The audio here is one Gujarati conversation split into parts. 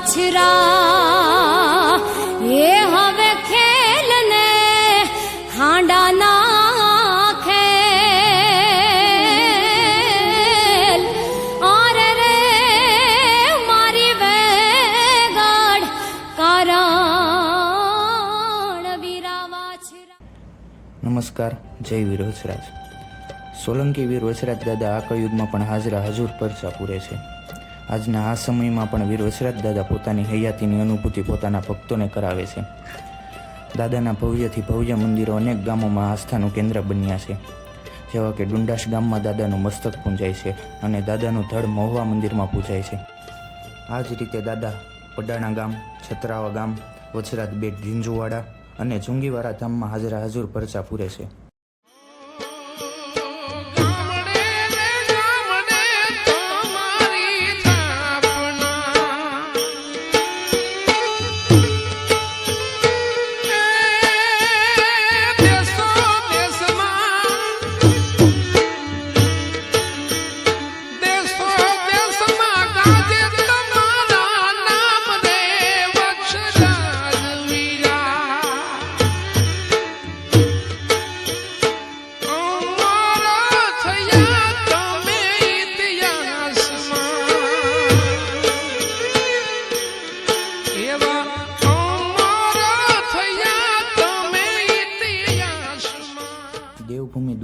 વાછરા એ હવે ખેલ ને હાંડાના ખેલ આરે રે, મારી વેગાડ કરણ વીરા વાછરા નમસ્કાર, જય વીર વસરાજ સોલંકી વીર વસરાજ દાદા આ કળયુગમાં પણ હાજરા હજુર પર પૂરે છે. આજના આ સમયમાં પણ વીર વસરાજ દાદા પોતાની હયાતીની અનુભૂતિ પોતાના ભક્તોને કરાવે છે. દાદાના ભવ્યથી ભવ્ય મંદિરો અનેક ગામોમાં આસ્થાનું કેન્દ્ર બન્યા છે. જેવા કે ડુંડાસ ગામમાં દાદાનું મસ્તક પૂંજાય છે અને દાદાનું ધડ મહુવા મંદિરમાં પૂજાય છે. આ જ રીતે દાદા પડાણા ગામ, છત્રાવા ગામ વછરાજ બેટ, ઝીંઝુવાડા અને જુંગીવાડા ધામમાં હાજરા હજુર પરચા પૂરે છે.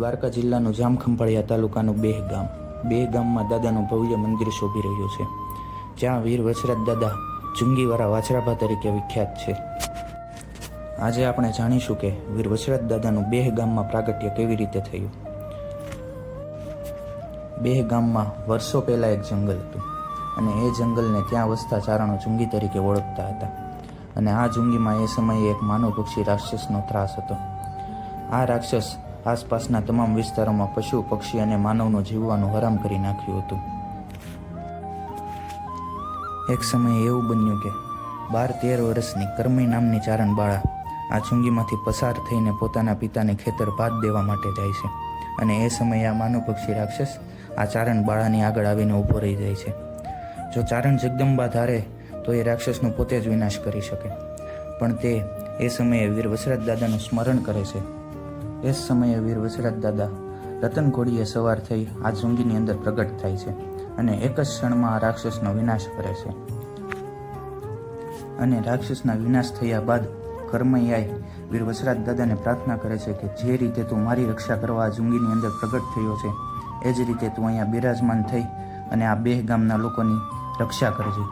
દ્વારકા જિલ્લાનું જામખંભાળિયા તાલુકાનું બેહ ગામ. બેહ ગામમાં દાદાનું ભવ્ય મંદિર શોભી રહ્યું છે, જ્યાં વીર વસરાજ દાદા જુંગીવાળા વાછરાભા તરીકે વિખ્યાત છે. આજે આપણે જાણીશું કે વીર વસરાજ દાદાનું બેહ ગામમાં પ્રાગટ્ય કેવી રીતે થયું. બેહ ગામમાં વર્ષો પહેલાં એક જંગલ હતું અને એ જંગલને ત્યાં વસતા ચારણો ચુંગી તરીકે ઓળખતા હતા. અને આ જુંગીમાં એ સમયે એક માનવ પક્ષી રાક્ષસનો ત્રાસ હતો. આ રાક્ષસ આસપાસના તમામ વિસ્તારોમાં પશુ, પક્ષી અને માનવનું જીવવાનું હરામ કરી નાખ્યું હતું. એક સમયે એવું બન્યું કે બાર તેર વર્ષની કર્મી નામની ચારણ બાળા આ ચુંગીમાંથી પસાર થઈને પોતાના પિતાને ખેતર ભાત દેવા માટે જાય છે અને એ સમયે આ માનવ પક્ષી રાક્ષસ આ ચારણ બાળાની આગળ આવીને ઊભો રહી જાય છે. જો ચારણ જગદંબા ધારે તો એ રાક્ષસનો પોતે જ વિનાશ કરી શકે. પણ તે એ સમયે વીર વસરાજ દાદાનું સ્મરણ કરે છે એ જ સમયે વીર વસરાજ દાદા રતન ઘોડીએ સવાર થઈ આ જુંગીની અંદર પ્રગટ થાય છે અને એક જ ક્ષણમાં આ રાક્ષસનો વિનાશ કરે છે. અને રાક્ષસના વિનાશ થયા બાદ કર્મૈયાએ વીર વસરાજ દાદાને પ્રાર્થના કરે છે કે જે રીતે તું મારી રક્ષા કરવા આ જુંગીની અંદર પ્રગટ થયો છે, એ જ રીતે તું અહીંયા બિરાજમાન થઈ અને આ બેહ ગામના લોકોની રક્ષા કરજે.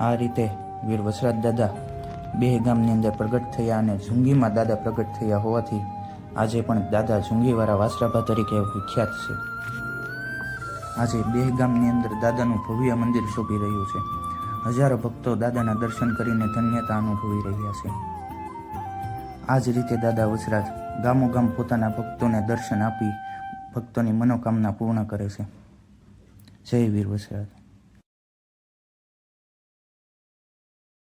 આ રીતે વીર વસરાજ દાદા બે ગામની અંદર પ્રગટ થયા અને ઝુંગીમાં દાદા પ્રગટ થયા હોવાથી આજે પણ દાદા ઝુંગીવાળા વાસરાભા તરીકે વિખ્યાત છે. આજે બે ગામની અંદર દાદાનું ભવ્ય મંદિર શોભી રહ્યું છે. હજારો ભક્તો દાદાના દર્શન કરીને ધન્યતા અનુભવી રહ્યા છે. આ જ રીતે દાદા વસરાજ ગામો ગામ પોતાના ભક્તોને દર્શન આપી ભક્તોની મનોકામના પૂર્ણ કરે છે. જય વીર વસરાજ.